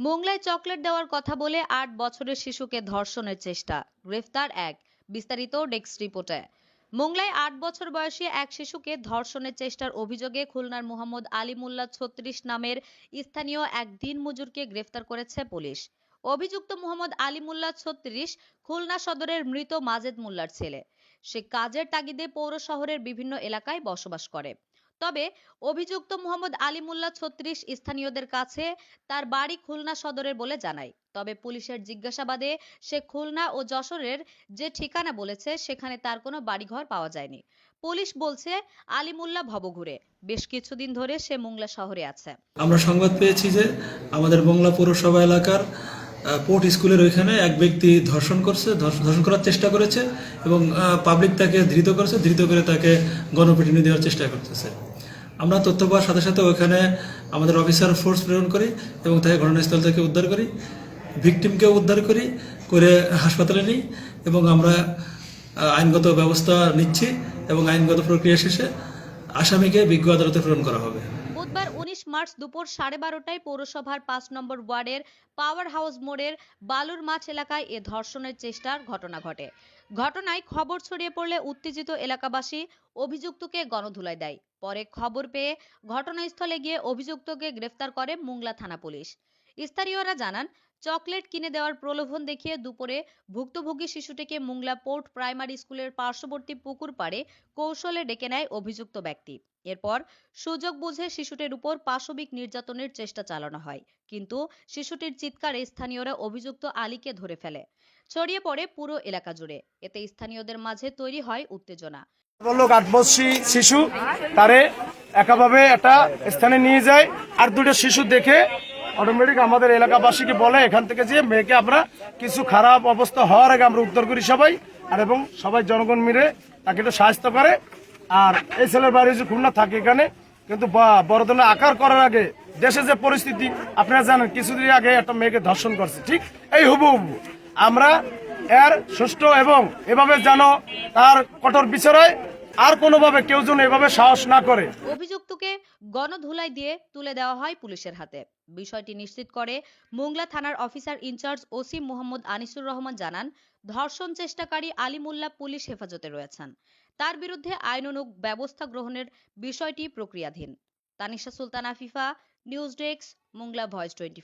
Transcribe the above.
মোংলায় chocolate দেওয়ার কথা বলে আট বছরের শিশুকে ধর্ষণের চেষ্টা। গ্রেফতার এক। বিস্তারিত ডেস্ক রিপোর্টে। মোংলায় আট বছর বয়সী এক শিশুকে ধর্ষণের চেষ্টার অভিযোগে খুলনার মোহাম্মদ আলী মোল্লা ছত্রিশ নামের স্থানীয় এক দিনমজুরকে গ্রেফতার করেছে পুলিশ। অভিযুক্ত মোহাম্মদ আলী মোল্লা ছত্রিশ খুলনা সদরের মৃত মাজেদ মোল্লার ছেলে। সে কাজের তাগিদে পৌর শহরের বিভিন্ন এলাকায় বসবাস করে। তবে অভিযুক্ত মোহাম্মদ আলী মোল্লা ছত্রিশ স্থানীয়দের কাছে তার বাড়ি খুলনা সদরের বলে জানায়। তবে পুলিশের জিজ্ঞাসাবাদে সে খুলনা ও যশোরের যে ঠিকানা বলেছে, সেখানে তার কোনো বাড়িঘর পাওয়া যায়নি। পুলিশ বলছে, আলিমুল্লাহ ভবঘুরে। বেশ কিছুদিন ধরে সে মোংলা শহরে আছে। আমরা সংবাদ পেয়েছি যে আমাদের মংলা পৌরসভা এলাকার পোর্ট স্কুলের ওইখানে এক ব্যক্তি ধর্ষণ করছে, ধর্ষ- ধর্ষণ করার চেষ্টা করেছে এবং পাবলিক তাকে ধৃত করেছে, ধৃত করে তাকে গণপিটুনি দেওয়ার চেষ্টা করতেছে। আমরা তথ্য পাওয়ার সাথে সাথে ওইখানে আমাদের অফিসার ফোর্স প্রেরণ করি এবং তাকে ঘটনাস্থল থেকে উদ্ধার করি ভিকটিমকে উদ্ধার করি, করে হাসপাতালে নিই এবং আমরা আইনগত ব্যবস্থা নিচ্ছি এবং আইনগত প্রক্রিয়া শেষে আসামিকে বিজ্ঞ আদালতে প্রেরণ করা হবে। মার্চ দুপুর সাড়ে বারোটায় পৌরসভার পাঁচ নম্বর ওয়ার্ডের পাওয়ার হাউস মোড়ের বালুর মাছ এলাকায় এ ধর্ষণের চেষ্টার ঘটনা ঘটে। ঘটনায় খবর ছড়িয়ে পড়লে উত্তেজিত এলাকাবাসী অভিযুক্তকে গণধুলাই দেয়। পরে খবর পেয়ে ঘটনাস্থলে গিয়ে অভিযুক্তকে গ্রেফতার করে মুংলা থানা পুলিশ। স্থানীয়রা জানান চকলেট কিনে দেওয়ার প্রলোভন দেখিয়ে দুপুরে ভুক্তভোগী শিশুটিকে মুংলা পোর্ট প্রাইমারি স্কুলের পার্শ্ববর্তী পুকুর পাড়ে কৌশলে ডেকে নেয় অভিযুক্ত ব্যক্তি। এরপর সুযোগ বুঝে শিশুটির উপর পাশবিক নির্যাতনের চেষ্টা চালানো হয়। কিন্তু শিশুটির চিৎকারে স্থানীয়রা অভিযুক্ত আলীকে ধরে ফেলে। ছড়িয়ে পড়ে পুরো এলাকা জুড়ে। এতে স্থানীয়দের মাঝে তৈরি হয় উত্তেজনা। শিশু, তারে একাভাবে একটা স্থানে নিয়ে যায় আর দুটো শিশু দেখে অটোমেটিক আমাদের এলাকাবাসীকে বলে এখান থেকে যে, মেয়েকে আমরা কিছু খারাপ অবস্থা হওয়ার আগে আমরা উদ্ধার করি সবাই। আর এবং সবাই জনগণ মিলে তাকে একটু সাহায্য করে। আর এই ছেলের বাড়ি যে খুলনা থাকে এখানে, কিন্তু বা- বড় আকার করার আগে দেশে যে পরিস্থিতি, আপনারা জানেন কিছুদিন আগে একটা মেয়েকে ধর্ষণ করছে। ঠিক এই হুবু হুবু আমরা এর সুষ্ঠু এবং এভাবে যেন তার কঠোর বিচারায় আর কোনোভাবে কেউ যেন এভাবে সাহস না করে। অভিযুক্তকে গণধুলাই দিয়ে তুলে দেওয়া হয় পুলিশের হাতে। বিষয়টি নিশ্চিত করে মোংলা থানার officer in charge OC Mohammad Anisur Rahman জানান, ধর্ষণ চেষ্টাকারী আলিমুল্লাহ পুলিশ হেফাজতে রয়েছেন। তার বিরুদ্ধে আইনানুগ ব্যবস্থা গ্রহণের বিষয়টি প্রক্রিয়াধীন। Tanisha Sultana FIFA, news desk, Mongla voice twenty